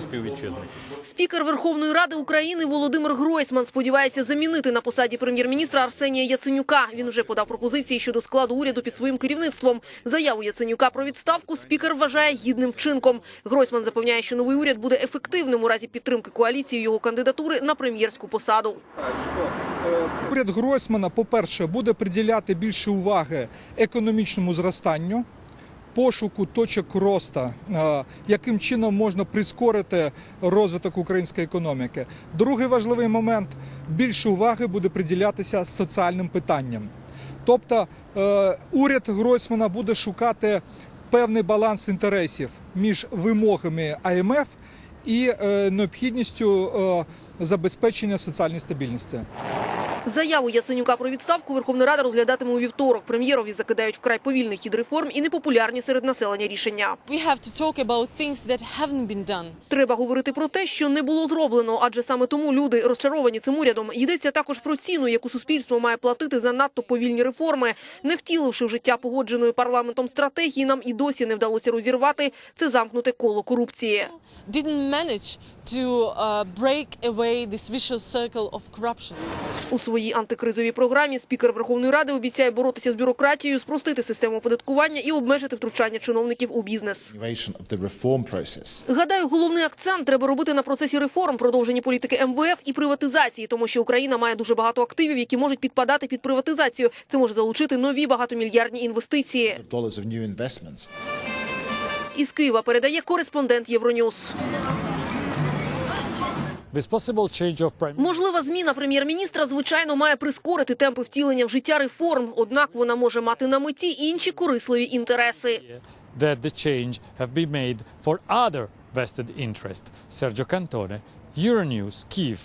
співвітчизників. Спікер Верховної Ради України Володимир Гройсман сподівається замінити на посаді прем'єр-міністра Арсенія Яценюка. Він вже подав пропозиції щодо складу уряду під своїм керівництвом. Заяву Яценюка про відставку спікер вважає гідним вчинком. Гройсман запевняє, що новий уряд буде ефективним у разі підтримки коаліції його кандидатури на прем'єрську посаду. Уряд Гройсмана, по-перше, буде приділяти більше уваги економічному зростанню, пошуку точок росту, е, яким чином можна прискорити розвиток української економіки. Другий важливий момент більше уваги буде приділятися соціальним питанням. Тобто е, уряд Гройсмана буде шукати певний баланс інтересів між вимогами АМФ і е, необхідністю забезпечення соціальної стабільності. Заяву Яценюка про відставку Верховна Рада розглядатиме у вівторок. Прем'єрові закидають вкрай повільний хід реформ і непопулярні серед населення рішення. Треба говорити про те, що не було зроблено, адже саме тому люди розчаровані цим урядом. Йдеться також про ціну, яку суспільство має платити за надто повільні реформи. Не втіливши в життя погодженої парламентом стратегії, нам і досі не вдалося розірвати це замкнуте коло корупції. To uh, break away this vicious circle of corruption. У своїй антикризовій програмі спікер Верховної Ради обіцяє боротися з бюрократією, спростити систему оподаткування і обмежити втручання чиновників у бізнес. Гадаю, головний акцент треба робити на процесі реформ, продовженні політики МВФ і приватизації, тому що Україна має дуже багато активів, які можуть підпадати під приватизацію. Це може залучити нові багатомільярдні інвестиції. Із Києва передає кореспондент Євроньюз. Можлива зміна прем'єр-міністра, звичайно, має прискорити темпи втілення в життя реформ. Однак вона може мати на меті інші корисливі інтереси. that the change have been made for other vested interests. Sergio Cantone, Euronews, Kiev.